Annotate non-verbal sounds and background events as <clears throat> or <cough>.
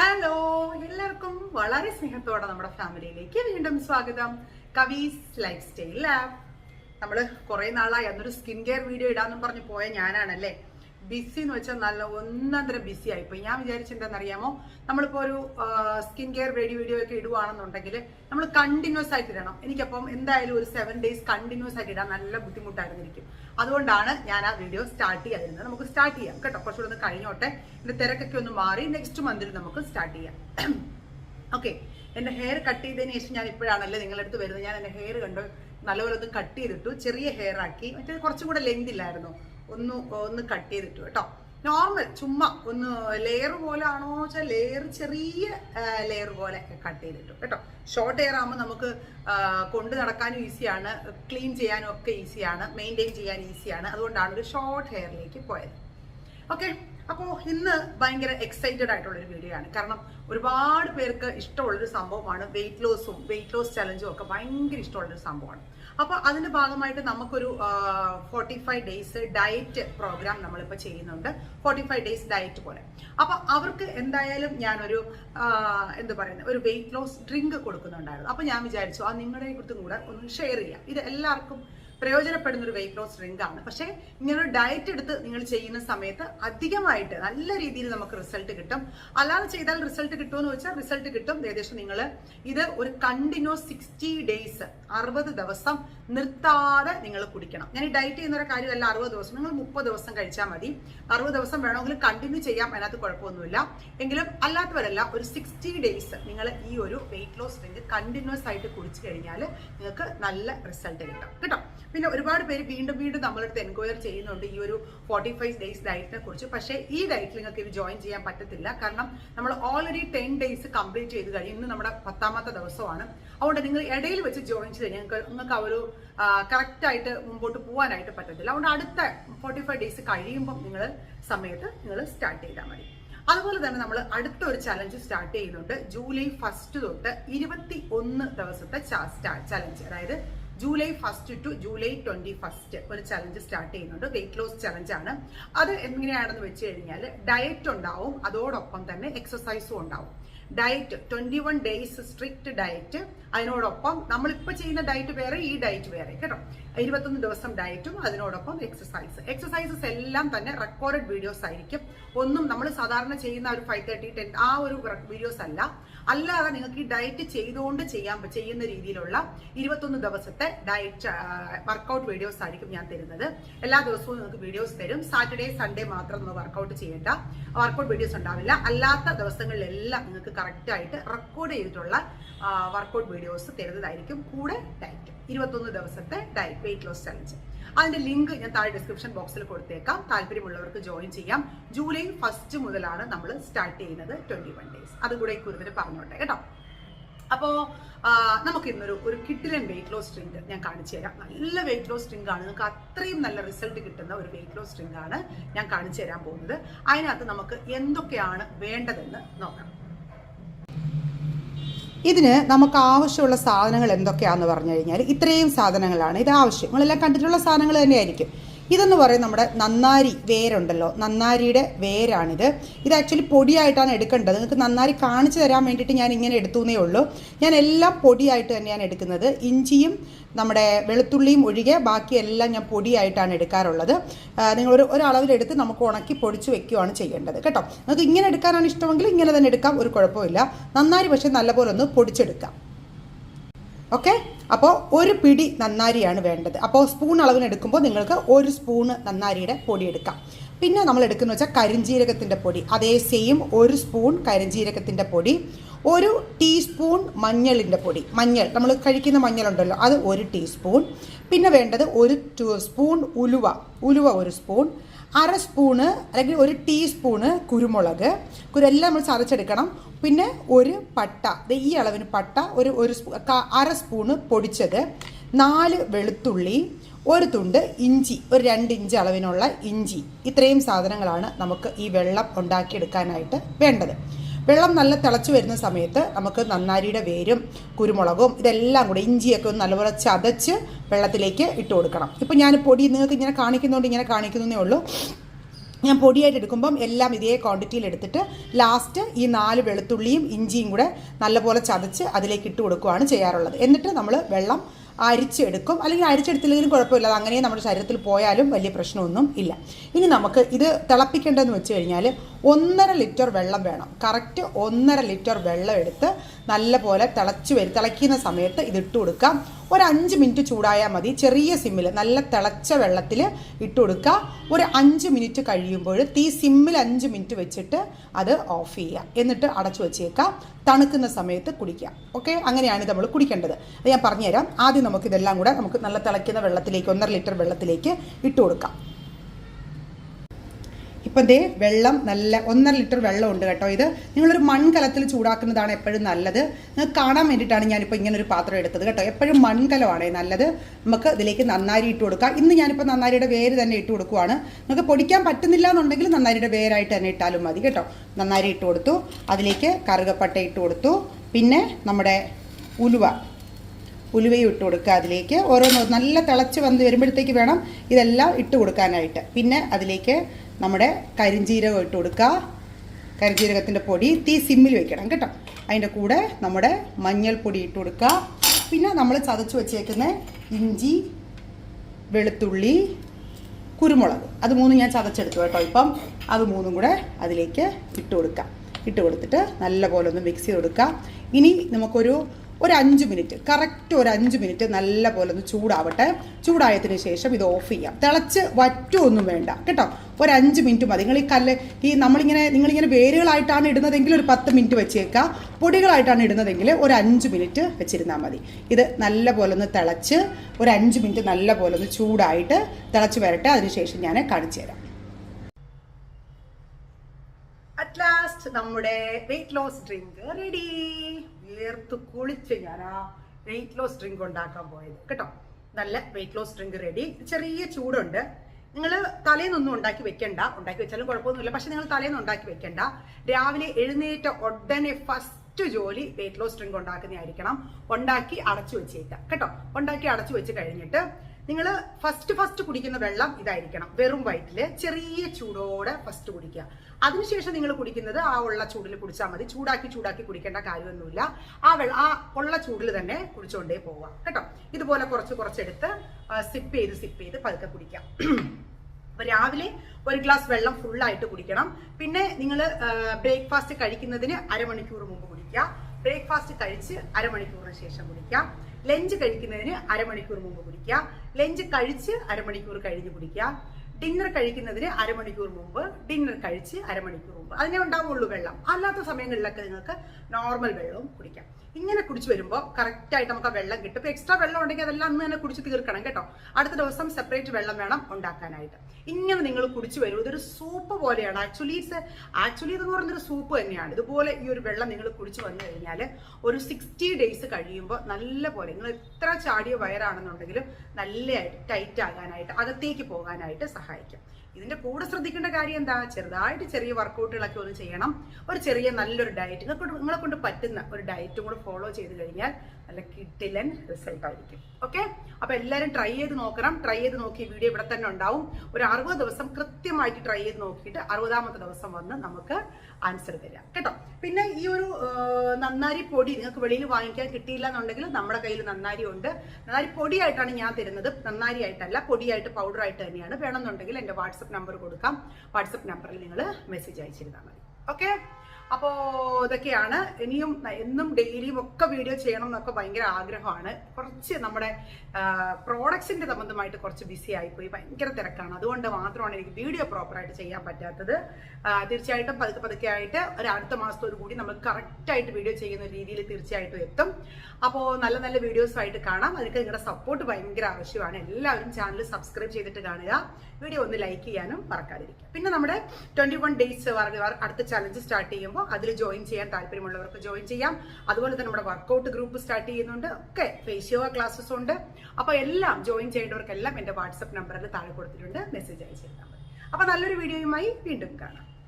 Hello എല്ലാവർക്കും വളരെ സ്നേഹത്തോടെ നമ്മുടെ ഫാമിലിയിലേക്ക് വീണ്ടും സ്വാഗതം. കവീസ് ലൈഫ് സ്റ്റൈൽ ലാബ് നമ്മൾ കുറേ നാളായി അന്നൊരു സ്കിൻ കെയർ വീഡിയോ ഇടാന്നും പറഞ്ഞു പോയ ഞാനാണല്ലേ? ബിസി എന്ന് വെച്ചാൽ നല്ല ഒന്നന്തരം ബിസി ആയിപ്പോയി ഞാൻ വിചാരിച്ചെന്താണെന്നറിയാമോ നമ്മളിപ്പോ ഒരു സ്കിൻ കെയർ റെഡി വീഡിയോ ഒക്കെ ഇടുവാണെന്നുണ്ടെങ്കിൽ നമ്മൾ കണ്ടിന്യൂസ് ആയിട്ട് ഇടണം. എനിക്കപ്പം എന്തായാലും ഒരു സെവൻ ഡേയ്സ് കണ്ടിന്യൂസ് ആയിട്ട് ഇടാൻ നല്ല ബുദ്ധിമുട്ടായിരുന്നിരിക്കും. അതുകൊണ്ടാണ് ഞാൻ ആ വീഡിയോ സ്റ്റാർട്ട് ചെയ്യാതിരുന്നത് നമുക്ക് സ്റ്റാർട്ട് ചെയ്യാം കേട്ടോ. കുറച്ചുകൂടെ ഒന്ന് കഴിഞ്ഞോട്ടെ. എന്റെ തിരക്കൊക്കെ ഒന്ന് മാറി. നെക്സ്റ്റ് മന്തിൽ നമുക്ക് സ്റ്റാർട്ട് ചെയ്യാം. ഓക്കെ എന്റെ ഹെയർ കട്ട് ചെയ്തതിന് ശേഷം ഞാൻ ഇപ്പോഴാണല്ലേ നിങ്ങളുടെ അടുത്ത് വരുന്നത്. ഞാൻ എന്റെ ഹെയർ കണ്ട്? നല്ലപോലെ ഒന്ന് കട്ട് ചെയ്തിട്ടു. ചെറിയ ഹെയർ ആക്കി. മറ്റേ കുറച്ചും കൂടെ ലെങ്ത് ഇല്ലായിരുന്നു. ഒന്ന് ഒന്ന് കട്ട് ചെയ്തിട്ടു കേട്ടോ. നോർമൽ ചുമ്മാ ഒന്ന് ലെയർ പോലെ ആണോ വെച്ചാൽ ലെയർ ചെറിയ ലെയർ പോലെ കട്ട് ചെയ്തിട്ടു കേട്ടോ. ഷോർട്ട് ഹെയർ ആകുമ്പോൾ നമുക്ക് കൊണ്ട് നടക്കാനും ഈസിയാണ് ക്ലീൻ ചെയ്യാനും ഒക്കെ ഈസിയാണ് മെയിന്റെയിൻ ചെയ്യാൻ ഈസിയാണ് അതുകൊണ്ടാണ് ഒരു ഷോർട്ട് ഹെയറിലേക്ക് പോയത്. ഓക്കെ? അപ്പോൾ ഇന്ന് ഭയങ്കര എക്സൈറ്റഡ് ആയിട്ടുള്ള ഒരു വീഡിയോ ആണ് കാരണം ഒരുപാട് പേർക്ക് ഇഷ്ടമുള്ളൊരു സംഭവമാണ് വെയിറ്റ് ലോസും വെയിറ്റ് ലോസ് ചലഞ്ചും ഒക്കെ ഭയങ്കര ഇഷ്ടമുള്ളൊരു സംഭവമാണ്. അപ്പോൾ അതിന്റെ ഭാഗമായിട്ട് നമുക്കൊരു forty five days diet program നമ്മളിപ്പോൾ ചെയ്യുന്നുണ്ട്. ഫോർട്ടി ഫൈവ് ഡേയ്സ് ഡയറ്റ് പോലെ. അപ്പോൾ അവർക്ക് എന്തായാലും ഞാനൊരു എന്ത് പറയുന്നത് ഒരു വെയിറ്റ് ലോസ് ഡ്രിങ്ക് കൊടുക്കുന്നുണ്ടായിരുന്നു. അപ്പോൾ ഞാൻ വിചാരിച്ചു ആ നിങ്ങളുടെ കുറിച്ചും കൂടെ ഒന്ന് ഷെയർ ചെയ്യാം. ഇത് എല്ലാവർക്കും പ്രയോജനപ്പെടുന്ന ഒരു വെയിറ്റ് ലോസ് ഡ്രിങ്ക് ആണ്. പക്ഷേ ഒരു ഡയറ്റ് എടുത്ത് നിങ്ങൾ ചെയ്യുന്ന സമയത്ത് അധികമായിട്ട് നല്ല രീതിയിൽ നമുക്ക് റിസൾട്ട് കിട്ടും. അല്ലാതെ ചെയ്താൽ റിസൾട്ട് കിട്ടുമെന്ന് വെച്ചാൽ റിസൾട്ട് കിട്ടും. ഏകദേശം നിങ്ങൾ ഇത് ഒരു കണ്ടിന്യൂസ് സിക്സ്റ്റി ഡേയ്സ് അറുപത് ദിവസം നിർത്താതെ നിങ്ങൾ കുടിക്കണം. ഞാൻ ഈ ഡയറ്റ് ചെയ്യുന്ന ഒരു കാര്യമല്ല അറുപത് ദിവസം. നിങ്ങൾ മുപ്പത് ദിവസം കഴിച്ചാൽ മതി. അറുപത് ദിവസം വേണമെങ്കിൽ കണ്ടിന്യൂ ചെയ്യാം. അതിനകത്ത് കുഴപ്പമൊന്നുമില്ല. എങ്കിലും അല്ലാത്തവരല്ല ഒരു സിക്സ്റ്റി ഡേയ്സ് നിങ്ങൾ ഈ ഒരു വെയിറ്റ് ലോസ് ഡ്രിങ്ക് കണ്ടിന്യൂസ് ആയിട്ട് കുടിച്ചു കഴിഞ്ഞാൽ നിങ്ങൾക്ക് നല്ല റിസൾട്ട് കിട്ടും. കേട്ടോ? പിന്നെ ഒരുപാട് പേര് വീണ്ടും വീണ്ടും നമ്മളടുത്ത് എൻക്വയർ ചെയ്യുന്നുണ്ട് ഈ ഒരു ഫോർട്ടി ഫൈവ് ഡേയ്സ് ഡയറ്റിനെ കുറിച്ച്. പക്ഷേ ഈ ഡയറ്റിൽ നിങ്ങൾക്ക് ഇത് ജോയിൻ ചെയ്യാൻ പറ്റത്തില്ല. കാരണം നമ്മൾ ഓൾറെഡി ടെൻ ഡേയ്സ് കംപ്ലീറ്റ് ചെയ്ത് കഴിഞ്ഞു ഇന്ന് നമ്മുടെ പത്താമത്തെ ദിവസമാണ്. അതുകൊണ്ട് നിങ്ങൾ ഇടയിൽ വെച്ച് ജോയിൻ ചെയ്ത് നിങ്ങൾക്ക് നിങ്ങൾക്ക് ആ ഒരു കറക്റ്റായിട്ട് മുമ്പോട്ട് പോകാനായിട്ട് പറ്റത്തില്ല. അതുകൊണ്ട് അടുത്ത ഫോർട്ടി ഫൈവ് ഡേയ്സ് കഴിയുമ്പോൾ നിങ്ങൾ സമയത്ത് നിങ്ങൾ സ്റ്റാർട്ട് ചെയ്താൽ മതി. അതുപോലെ തന്നെ നമ്മൾ അടുത്ത ഒരു ചലഞ്ച് സ്റ്റാർട്ട് ചെയ്യുന്നുണ്ട്. ജൂലൈ ഫസ്റ്റ് തൊട്ട് ഇരുപത്തി ഒന്ന് ദിവസത്തെ ചലഞ്ച് അതായത് July first to July twenty first ഒരു ചലഞ്ച് സ്റ്റാർട്ട് ചെയ്യുന്നുണ്ട്. വെയിറ്റ് ലോസ് ചലഞ്ച് ആണ്. അത് എങ്ങനെയാണെന്ന് വെച്ച് കഴിഞ്ഞാൽ ഡയറ്റ് ഉണ്ടാവും. അതോടൊപ്പം തന്നെ എക്സസൈസും ഉണ്ടാവും. Diet twenty one days strict diet. അതിനോടൊപ്പം നമ്മളിപ്പോൾ ചെയ്യുന്ന ഡയറ്റ് വേറെ ഈ ഡയറ്റ് വേറെ കേട്ടോ? ഇരുപത്തൊന്ന് ദിവസം ഡയറ്റും അതിനോടൊപ്പം എക്സസൈസ് എക്സസൈസസ് എല്ലാം തന്നെ റെക്കോർഡഡ് വീഡിയോസ് ആയിരിക്കും. ഒന്നും നമ്മൾ സാധാരണ ചെയ്യുന്ന ഒരു ഫൈവ് തേർട്ടി ടെൻ ആ ഒരു വീഡിയോസ് അല്ല. അല്ലാതെ നിങ്ങൾക്ക് ഈ ഡയറ്റ് ചെയ്തുകൊണ്ട് ചെയ്യാൻ ചെയ്യുന്ന രീതിയിലുള്ള ഇരുപത്തൊന്ന് ദിവസത്തെ ഡയറ്റ് വർക്കൗട്ട് വീഡിയോസ് ആയിരിക്കും ഞാൻ തരുന്നത്. എല്ലാ ദിവസവും നിങ്ങൾക്ക് വീഡിയോസ് തരും. സാറ്റർഡേ സൺഡേ മാത്രം നമ്മൾ വർക്കൗട്ട് ചെയ്യേണ്ട. വർക്കൗട്ട് വീഡിയോസ് ഉണ്ടാവില്ല. അല്ലാത്ത ദിവസങ്ങളിലെല്ലാം നിങ്ങൾക്ക് കറക്റ്റ് ആയിട്ട് റെക്കോർഡ് ചെയ്തിട്ടുള്ള വർക്കൗട്ട് വീഡിയോസ് തരുന്നതായിരിക്കും. കൂടെ ഡയറ്റ് ഇരുപത്തൊന്ന് ദിവസത്തെ ഡയറ്റ് വെയിറ്റ് ലോസ് ചലഞ്ച് അതിന്റെ ലിങ്ക് ഞാൻ താഴെ ഡിസ്ക്രിപ്ഷൻ ബോക്സിൽ കൊടുത്തേക്കാം. താല്പര്യമുള്ളവർക്ക് ജോയിൻ ചെയ്യാം. ജൂലൈ ഫസ്റ്റ് മുതലാണ് നമ്മൾ സ്റ്റാർട്ട് ചെയ്യുന്നത് ട്വന്റി വൺ ഡേയ്സ് അതുകൂടെ ഈ കുരുതിന് പറഞ്ഞോട്ടെ കേട്ടോ. അപ്പോ നമുക്ക് ഇന്നൊരു ഒരു കിഡിലൻ വെയിറ്റ് ലോസ് ഡ്രിങ്ക് ഞാൻ കാണിച്ചു തരാം. നല്ല വെയിറ്റ് ലോസ് ഡ്രിങ്ക് ആണ്. നിങ്ങൾക്ക് അത്രയും നല്ല റിസൾട്ട് കിട്ടുന്ന ഒരു വെയിറ്റ് ലോസ് ഡ്രിങ്ക് ആണ് ഞാൻ കാണിച്ചു തരാൻ പോകുന്നത്. അതിനകത്ത് നമുക്ക് എന്തൊക്കെയാണ് വേണ്ടതെന്ന് നോക്കാം. ഇതിന് നമുക്ക് ആവശ്യമുള്ള സാധനങ്ങൾ എന്തൊക്കെയാണെന്ന് പറഞ്ഞു കഴിഞ്ഞാൽ ഇത്രയും സാധനങ്ങളാണ് ഇത് ആവശ്യം. നിങ്ങളെല്ലാം കണ്ടിട്ടുള്ള സാധനങ്ങൾ തന്നെയായിരിക്കും. ഇതെന്ന് പറയും നമ്മുടെ നന്നാരി വേരുണ്ടല്ലോ. നന്നാരിയുടെ വേരാണിത്. ഇത് ആക്ച്വലി പൊടിയായിട്ടാണ് എടുക്കേണ്ടത്. നിങ്ങൾക്ക് നന്നാരി കാണിച്ചു തരാൻ വേണ്ടിയിട്ട് ഞാൻ ഇങ്ങനെ എടുത്തുന്നേ ഉള്ളൂ. ഞാൻ എല്ലാം പൊടിയായിട്ട് തന്നെയാണ് എടുക്കുന്നത്. ഇഞ്ചിയും നമ്മുടെ വെളുത്തുള്ളിയും ഒഴികെ ബാക്കിയെല്ലാം ഞാൻ പൊടിയായിട്ടാണ് എടുക്കാറുള്ളത്. നിങ്ങളൊരു ഒരളവിലെടുത്ത് നമുക്ക് ഉണക്കി പൊടിച്ച് വെക്കുകയാണ് ചെയ്യേണ്ടത്. കേട്ടോ? നിങ്ങൾക്ക് ഇങ്ങനെ എടുക്കാനാണ് ഇഷ്ടമെങ്കിൽ ഇങ്ങനെ തന്നെ എടുക്കാം. ഒരു കുഴപ്പമില്ല. നന്നാരി പക്ഷേ നല്ലപോലെ ഒന്ന് പൊടിച്ചെടുക്കാം. ഓക്കെ അപ്പോൾ ഒരു പിടി നന്നാരിയാണ് വേണ്ടത്. അപ്പോൾ സ്പൂൺ അളവിന് എടുക്കുമ്പോൾ നിങ്ങൾക്ക് ഒരു സ്പൂണ് നന്നാരിയുടെ പൊടി എടുക്കാം. പിന്നെ നമ്മൾ എടുക്കുന്ന വെച്ചാൽ കരിഞ്ജീരകത്തിന്റെ പൊടി. അതേ സെയിം ഒരു സ്പൂൺ കരിഞ്ജീരകത്തിന്റെ പൊടി ഒരു ടീസ്പൂൺ മഞ്ഞളിന്റെ പൊടി. മഞ്ഞൾ നമ്മൾ കഴിക്കുന്ന മഞ്ഞളുണ്ടല്ലോ അത് ഒരു ടീസ്പൂൺ പിന്നെ വേണ്ടത് ഒരു സ്പൂൺ ഉലുവ. ഉലുവ ഒരു സ്പൂൺ അര സ്പൂണ് അല്ലെങ്കിൽ ഒരു ടീസ്പൂണ് കുരുമുളക്. കുരെല്ലാം നമ്മൾ ചതച്ചെടുക്കണം. പിന്നെ ഒരു പട്ട ഈ അളവിന് പട്ട ഒരു ഒരു അര സ്പൂണ് പൊടിച്ചത്. നാല് വെളുത്തുള്ളി ഒരു തുണ്ട് ഇഞ്ചി ഒരു രണ്ട് ഇഞ്ച് അളവിനുള്ള ഇഞ്ചി. ഇത്രയും സാധനങ്ങളാണ് നമുക്ക് ഈ വെള്ളം ഉണ്ടാക്കിയെടുക്കാനായിട്ട് വേണ്ടത്. വെള്ളം നല്ല തിളച്ച് വരുന്ന സമയത്ത് നമുക്ക് നന്നാരിയുടെ വേരും കുരുമുളകും ഇതെല്ലാം കൂടെ ഇഞ്ചിയൊക്കെ ഒന്ന് നല്ലപോലെ ചതച്ച് വെള്ളത്തിലേക്ക് ഇട്ട് കൊടുക്കണം. ഇപ്പം ഞാൻ പൊടി നിങ്ങൾക്ക് ഇങ്ങനെ കാണിക്കുന്നതുകൊണ്ട് ഇങ്ങനെ കാണിക്കുന്നതേ ഉള്ളൂ. ഞാൻ പൊടിയായിട്ട് എടുക്കുമ്പം എല്ലാം ഇതേ ക്വാണ്ടിറ്റിയിൽ എടുത്തിട്ട് ലാസ്റ്റ് ഈ നാല് വെളുത്തുള്ളിയും ഇഞ്ചിയും കൂടെ നല്ലപോലെ ചതച്ച് അതിലേക്ക് ഇട്ട് കൊടുക്കുകയാണ് ചെയ്യാറുള്ളത്. എന്നിട്ട് നമ്മൾ വെള്ളം അരിച്ചെടുക്കും. അല്ലെങ്കിൽ അരിച്ചെടുത്തില്ലെങ്കിലും കുഴപ്പമില്ല. അത് അങ്ങനെ നമ്മുടെ ശരീരത്തിൽ പോയാലും വലിയ പ്രശ്നമൊന്നും ഇല്ല. ഇനി നമുക്ക് ഇത് തിളപ്പിക്കേണ്ടതെന്ന് വെച്ച് കഴിഞ്ഞാൽ ഒന്നര ലിറ്റർ വെള്ളം വേണം. കറക്റ്റ് ഒന്നര ലിറ്റർ വെള്ളം എടുത്ത് നല്ലപോലെ തിളച്ച് വരും. തിളയ്ക്കുന്ന സമയത്ത് ഇത് കൊടുക്കാം. ഒരു അഞ്ച് മിനിറ്റ് ചൂടായാൽ മതി. ചെറിയ സിമ്മിൽ നല്ല തിളച്ച വെള്ളത്തിൽ ഇട്ട് കൊടുക്കുക. ഒരു അഞ്ച് മിനിറ്റ് കഴിയുമ്പോൾ തീ സിമ്മിൽ അഞ്ച് മിനിറ്റ് വെച്ചിട്ട് അത് ഓഫ് ചെയ്യുക. എന്നിട്ട് അടച്ചു വെച്ചേക്കാം തണുക്കുന്ന സമയത്ത് കുടിക്കുക. ഓക്കെ? അങ്ങനെയാണ് നമ്മൾ കുടിക്കേണ്ടത്. അത് ഞാൻ പറഞ്ഞുതരാം. ആദ്യം നമുക്ക് ഇതെല്ലാം കൂടെ നമുക്ക് നല്ല തിളയ്ക്കുന്ന വെള്ളത്തിലേക്ക് ഒന്നര ലിറ്റർ വെള്ളത്തിലേക്ക് ഇട്ട് കൊടുക്കാം. ഇപ്പം ദേ വെള്ളം നല്ല ഒന്നര ലിറ്റർ വെള്ളം ഉണ്ട് കേട്ടോ ഇത്. നിങ്ങളൊരു മൺകലത്തിൽ ചൂടാക്കുന്നതാണ് എപ്പോഴും നല്ലത്. നിങ്ങൾക്ക് കാണാൻ വേണ്ടിയിട്ടാണ് ഞാനിപ്പോൾ ഇങ്ങനെ ഒരു പാത്രം എടുത്തത് കേട്ടോ. എപ്പോഴും മൺകലമാണ് നല്ലത്. നമുക്ക് ഇതിലേക്ക് നന്നാരി ഇട്ട് കൊടുക്കാം. ഇന്ന് ഞാനിപ്പോൾ നന്നാരിയുടെ വേര് തന്നെ ഇട്ട് കൊടുക്കുവാണ്. നിങ്ങൾക്ക് പൊടിക്കാൻ പറ്റുന്നില്ല എന്നുണ്ടെങ്കിൽ നന്നാരിയുടെ വേരായിട്ട് തന്നെ ഇട്ടാലും മതി കേട്ടോ. നന്നാരി ഇട്ട് കൊടുത്തു. അതിലേക്ക് കറുകപ്പട്ട ഇട്ട് കൊടുത്തു. പിന്നെ നമ്മുടെ ഉലുവ. ഉലുവയും ഇട്ട് കൊടുക്കുക അതിലേക്ക്. ഓരോന്ന് നല്ല തിളച്ച് വന്ന് വരുമ്പോഴത്തേക്ക് വേണം ഇതെല്ലാം ഇട്ട് കൊടുക്കാനായിട്ട്. പിന്നെ അതിലേക്ക് നമ്മുടെ കരിഞ്ജീരകം ഇട്ട് കൊടുക്കുക കരിഞ്ജീരകത്തിന്റെ പൊടി തീ സിമ്മിൽ വെക്കണം കേട്ടോ. അതിന്റെ കൂടെ നമ്മുടെ മഞ്ഞൾപ്പൊടി ഇട്ട് കൊടുക്കുക പിന്നെ നമ്മൾ ചതച്ച് വെച്ചേക്കുന്ന ഇഞ്ചി വെളുത്തുള്ളി കുരുമുളക്. അത് മൂന്നും ഞാൻ ചതച്ചെടുത്തു കേട്ടോ ഇപ്പം. അത് മൂന്നും കൂടെ അതിലേക്ക് ഇട്ട് കൊടുക്കുക ഇട്ട് കൊടുത്തിട്ട് നല്ല പോലെ ഒന്ന് മിക്സ് ചെയ്ത് കൊടുക്കാം. ഇനി നമുക്കൊരു ഒരു അഞ്ച് മിനിറ്റ് കറക്റ്റ് ഒരു അഞ്ച് മിനിറ്റ് നല്ല പോലെ ഒന്ന് ചൂടാവട്ടെ. ചൂടായതിനു ശേഷം ഇത് ഓഫ് ചെയ്യാം. തിളച്ച് വറ്റുമൊന്നും വേണ്ട കേട്ടോ. ഒരു അഞ്ച് മിനിറ്റ് മതി. നിങ്ങൾ ഈ കല്ല് ഈ നമ്മളിങ്ങനെ നിങ്ങളിങ്ങനെ വേരുകളായിട്ടാണ് ഇടുന്നതെങ്കിൽ ഒരു പത്ത് മിനിറ്റ് വെച്ചേക്കുക. പൊടികളായിട്ടാണ് ഇടുന്നതെങ്കിൽ ഒരു അഞ്ച് മിനിറ്റ് വെച്ചിരുന്നാൽ മതി. ഇത് നല്ല പോലെ ഒന്ന് തിളച്ച് ഒരു അഞ്ച് മിനിറ്റ് നല്ല പോലെ ഒന്ന് ചൂടായിട്ട് തിളച്ച് വരട്ടെ. അതിനുശേഷം ഞാൻ കാണിച്ചു തരാം. അറ്റ് ലാസ്റ്റ് നമ്മുടെ വെയിറ്റ് ലോസ് ഡ്രിങ്ക് റെഡി വേർത്ത് കുളിച്ച് ഞാൻ വെയിറ്റ് ലോസ് ഡ്രിങ്ക് ഉണ്ടാക്കാൻ പോയത്. കേട്ടോ? നല്ല വെയിറ്റ് ലോസ് ഡ്രിങ്ക് റെഡി ചെറിയ ചൂടുണ്ട്. നിങ്ങൾ തലേന്നൊന്നും ഉണ്ടാക്കി വെക്കണ്ട. ഉണ്ടാക്കി വെച്ചാലും കുഴപ്പമൊന്നുമില്ല. പക്ഷെ നിങ്ങൾ തലേന്ന് ഉണ്ടാക്കി വെക്കണ്ട. രാവിലെ എഴുന്നേറ്റ ഉടനെ ഫസ്റ്റ് ജോലി വെയിറ്റ് ലോസ് ഡ്രിങ്ക് ഉണ്ടാക്കുന്നതായിരിക്കണം. ഉണ്ടാക്കി അടച്ചു വെച്ചേക്കാം. കേട്ടോ? ഉണ്ടാക്കി അടച്ചു വെച്ച് കഴിഞ്ഞിട്ട് നിങ്ങൾ ഫസ്റ്റ് ഫസ്റ്റ് കുടിക്കുന്ന വെള്ളം ഇതായിരിക്കണം. വെറും വയറ്റിൽ ചെറിയ ചൂടോടെ ഫസ്റ്റ് കുടിക്കുക. അതിനുശേഷം നിങ്ങൾ കുടിക്കുന്നത് ആ ഉള്ള ചൂടിൽ കുടിച്ചാൽ മതി. ചൂടാക്കി ചൂടാക്കി കുടിക്കേണ്ട കാര്യമൊന്നുമില്ല. ആ വെള്ളം ആ ഉള്ള ചൂടിൽ തന്നെ കുടിച്ചുകൊണ്ടേ പോവാം കേട്ടോ? ഇതുപോലെ കുറച്ച് കുറച്ചെടുത്ത് സിപ്പ് ചെയ്ത് സിപ്പ് ചെയ്ത് പതുക്കെ കുടിക്കാം. <clears throat> അപ്പൊ രാവിലെ ഒരു ഗ്ലാസ് വെള്ളം ഫുള്ളായിട്ട് കുടിക്കണം. പിന്നെ നിങ്ങൾ ബ്രേക്ക്ഫാസ്റ്റ് കഴിക്കുന്നതിന് അരമണിക്കൂർ മുമ്പ് കുടിക്കുക. ബ്രേക്ക്ഫാസ്റ്റ് കഴിച്ച് അരമണിക്കൂറിന് ശേഷം കുടിക്കാം ലഞ്ച് കഴിക്കുന്നതിന് അരമണിക്കൂർ മുമ്പ് കുടിക്കുക. ലഞ്ച് കഴിച്ച് അരമണിക്കൂർ കഴിഞ്ഞ് കുടിക്കുക. ഡിന്നർ കഴിക്കുന്നതിന് അരമണിക്കൂർ മുമ്പ് ഡിന്നർ കഴിച്ച് അരമണിക്കൂർ മുമ്പ്. അതിനെ ഉണ്ടാവുള്ളൂ വെള്ളം. അല്ലാത്ത സമയങ്ങളിലൊക്കെ നിങ്ങൾക്ക് നോർമൽ വെള്ളവും കുടിക്കാം. ഇങ്ങനെ കുടിച്ചു വരുമ്പോൾ കറക്റ്റായിട്ട് നമുക്ക് ആ വെള്ളം കിട്ടും. ഇപ്പം എക്സ്ട്രാ വെള്ളം ഉണ്ടെങ്കിൽ അതെല്ലാം അന്ന് തന്നെ കുടിച്ച് തീർക്കണം കേട്ടോ. അടുത്ത ദിവസം സെപ്പറേറ്റ് വെള്ളം വേണം ഉണ്ടാക്കാനായിട്ട്. ഇങ്ങനെ നിങ്ങൾ കുടിച്ചു വരും ഇതൊരു സൂപ്പ് പോലെയാണ്. ആക്ച്വലി ഇറ്റ്സ് ആക്ച്വലി ഇതെന്ന് പറയുന്നൊരു സൂപ്പ് തന്നെയാണ്. ഇതുപോലെ ഈ ഒരു വെള്ളം നിങ്ങൾ കുടിച്ച് വന്നു കഴിഞ്ഞാൽ ഒരു സിക്സ്റ്റി ഡേയ്സ് കഴിയുമ്പോൾ നല്ല പോലെ നിങ്ങൾ എത്ര ചാടിയ വയറാണെന്നുണ്ടെങ്കിലും നല്ല ടൈറ്റ് ആകാനായിട്ട് അകത്തേക്ക് പോകാനായിട്ട് സഹായിക്കും. ഇതിന്റെ കൂടെ ശ്രദ്ധിക്കേണ്ട കാര്യം എന്താ? ചെറുതായിട്ട് ചെറിയ വർക്കൗട്ടുകളൊക്കെ ഒന്ന് ചെയ്യണം. ഒരു ചെറിയ നല്ലൊരു ഡയറ്റ് നിങ്ങളെ കൊണ്ട് പറ്റുന്ന ഒരു ഡയറ്റും കൂടെ ഫോളോ ചെയ്ത് കഴിഞ്ഞാൽ നല്ല കിട്ടിലൻ റിസൾട്ട് ആയിരിക്കും. ഓക്കെ അപ്പൊ എല്ലാവരും ട്രൈ ചെയ്ത് നോക്കണം. ട്രൈ ചെയ്ത് നോക്കി വീഡിയോ ഇവിടെ തന്നെ ഉണ്ടാവും. ഒരു അറുപത് ദിവസം കൃത്യമായിട്ട് ട്രൈ ചെയ്ത് നോക്കിയിട്ട് അറുപതാമത്തെ ദിവസം വന്ന് നമുക്ക് ആൻസർ തരാം. കേട്ടോ? പിന്നെ ഈ ഒരു നന്നാരി പൊടി നിങ്ങൾക്ക് വെളിയിൽ വാങ്ങിക്കാൻ കിട്ടിയില്ല എന്നുണ്ടെങ്കിൽ നമ്മുടെ കയ്യിൽ നന്നാരി ഉണ്ട്. നന്നാരി പൊടിയായിട്ടാണ് ഞാൻ തരുന്നത്. നന്നാരി ആയിട്ടല്ല പൊടിയായിട്ട് പൗഡർ ആയിട്ട് തന്നെയാണ്. വേണമെന്നുണ്ടെങ്കിൽ എന്റെ വാട്സപ്പ് നമ്പർ കൊടുക്കാം. വാട്സപ്പ് നമ്പറിൽ നിങ്ങൾ മെസ്സേജ് അയച്ചിരുന്നാൽ മതി. ഓക്കെ അപ്പോൾ ഇതൊക്കെയാണ്. ഇനിയും എന്നും ഡെയിലിയും ഒക്കെ വീഡിയോ ചെയ്യണം എന്നൊക്കെ ഭയങ്കര ആഗ്രഹമാണ്. കുറച്ച് നമ്മുടെ പ്രോഡക്ട്സിന്റെ സംബന്ധമായിട്ട് കുറച്ച് ബിസി ആയിപ്പോയി. ഭയങ്കര തിരക്കാണ്. അതുകൊണ്ട് മാത്രമാണ് എനിക്ക് വീഡിയോ പ്രോപ്പറായിട്ട് ചെയ്യാൻ പറ്റാത്തത്. തീർച്ചയായിട്ടും പതുക്കെ പതുക്കെ ആയിട്ട് ഒരു അടുത്ത മാസത്തോടു കൂടി നമ്മൾ കറക്റ്റായിട്ട് വീഡിയോ ചെയ്യുന്ന രീതിയിൽ തീർച്ചയായിട്ടും എത്തും. അപ്പോൾ നല്ല നല്ല വീഡിയോസ് ആയിട്ട് കാണാം. അതിനൊക്കെ നിങ്ങളുടെ സപ്പോർട്ട് ഭയങ്കര ആവശ്യമാണ്. എല്ലാവരും ചാനൽ സബ്സ്ക്രൈബ് ചെയ്തിട്ട് കാണുക. വീഡിയോ ഒന്ന് ലൈക്ക് ചെയ്യാനും മറക്കാതിരിക്കുക. പിന്നെ നമ്മുടെ ട്വന്റി വൺ ഡേയ്സ് അടുത്ത ചലഞ്ച് സ്റ്റാർട്ട് ചെയ്യുമ്പോൾ അതിൽ ജോയിൻ ചെയ്യാൻ താല്പര്യമുള്ളവർക്ക് ജോയിൻ ചെയ്യാം. അതുപോലെ തന്നെ നമ്മുടെ വർക്കൗട്ട് ഗ്രൂപ്പ് സ്റ്റാർട്ട് ചെയ്യുന്നുണ്ട്. ഒക്കെ ഫേഷ്യോ ക്ലാസ്സസ് ഉണ്ട്. അപ്പോൾ എല്ലാം ജോയിൻ ചെയ്യേണ്ടവർക്കെല്ലാം എന്റെ വാട്സപ്പ് നമ്പറിൽ താഴെ കൊടുത്തിട്ടുണ്ട്. മെസ്സേജ് അയച്ചിരുന്നാൽ മതി. അപ്പോൾ നല്ലൊരു വീഡിയോയുമായി വീണ്ടും കാണാം.